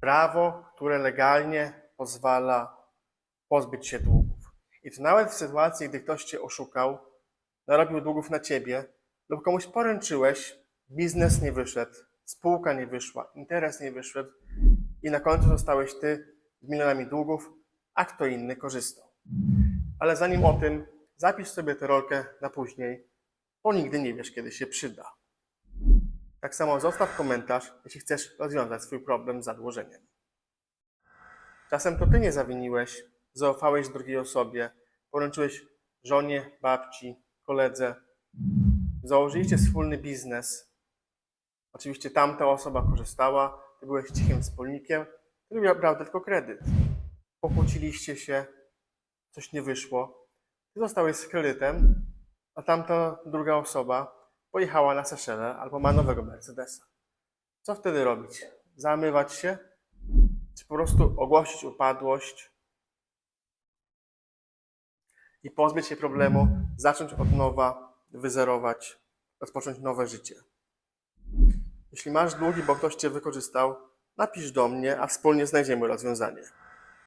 prawo, które legalnie pozwala pozbyć się długów. I to nawet w sytuacji, gdy ktoś cię oszukał, narobił długów na ciebie lub komuś poręczyłeś, biznes nie wyszedł, spółka nie wyszła, interes nie wyszedł i na końcu zostałeś ty z milionami długów, a kto inny korzystał. Ale zanim o tym, zapisz sobie tę rolkę na później, bo nigdy nie wiesz, kiedy się przyda. Tak samo zostaw komentarz, jeśli chcesz rozwiązać swój problem z zadłużeniem. Czasem to ty nie zawiniłeś, zaufałeś drugiej osobie, poręczyłeś żonie, babci, koledze, założyliście wspólny biznes. Oczywiście tamta osoba korzystała, ty byłeś cichym wspólnikiem, który brał tylko kredyt. Pokłóciliście się, coś nie wyszło, ty zostałeś z kredytem, a tamta druga osoba pojechała na Seszele albo ma nowego Mercedesa. Co wtedy robić? Zamywać się? Czy po prostu ogłosić upadłość i pozbyć się problemu, zacząć od nowa, wyzerować, rozpocząć nowe życie? Jeśli masz długi, bo ktoś cię wykorzystał, napisz do mnie, a wspólnie znajdziemy rozwiązanie.